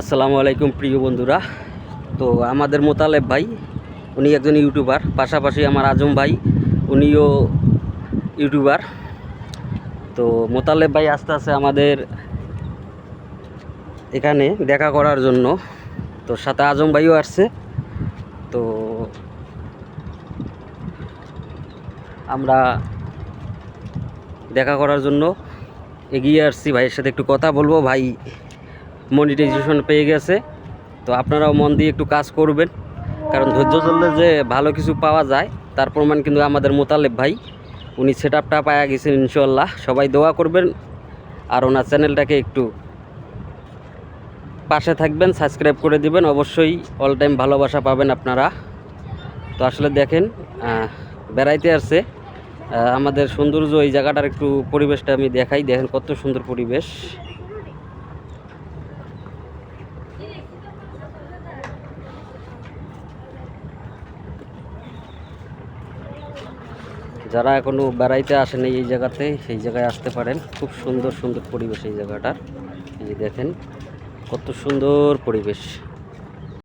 আসসালামু আলাইকুম, প্রিয় বন্ধুরা। তো আমাদের মোতালেব ভাই, উনি একজন ইউটিউবার, পাশাপাশি আমার আজম ভাই, উনিও ইউটিউবার। তো মোতালেব ভাই আস্তে আস্তে আমাদের এখানে দেখা করার জন্য, তো সাথে আজম ভাইও আসছে। তো আমরা দেখা করার জন্য এগিয়ে আসছি ভাইয়ের সাথে একটু কথা বলব। ভাই মনিটাইজেশন পেয়ে গেছে। তো আপনারাও মন দিয়ে একটু কাজ করবেন। কারণ ধৈর্য ধরলে যে ভালো কিছু পাওয়া যায়, তার প্রমাণ কিন্তু আমাদের মোতালেব ভাই। উনি সেট আপটা পাওয়া গেছেন ইনশাল্লাহ সবাই দোয়া করবেন। আর ওনার চ্যানেলটাকে একটু পাশে থাকবেন সাবস্ক্রাইব করে দিবেন। অবশ্যই অল টাইম ভালোবাসা পাবেন আপনারা। তো আসলে দেখেন বেড়াইতে আসছে। আমাদের সৌন্দর্য এই জায়গাটার একটু পরিবেশটা আমি দেখাই। দেখেন কত সুন্দর পরিবেশ। যারা এখনও বেড়াইতে আসেনি এই জায়গাতে, সেই জায়গায় আসতে পারেন। খুব সুন্দর সুন্দর পরিবেশ এই জায়গাটার। এই যে দেখেন, কত সুন্দর পরিবেশ।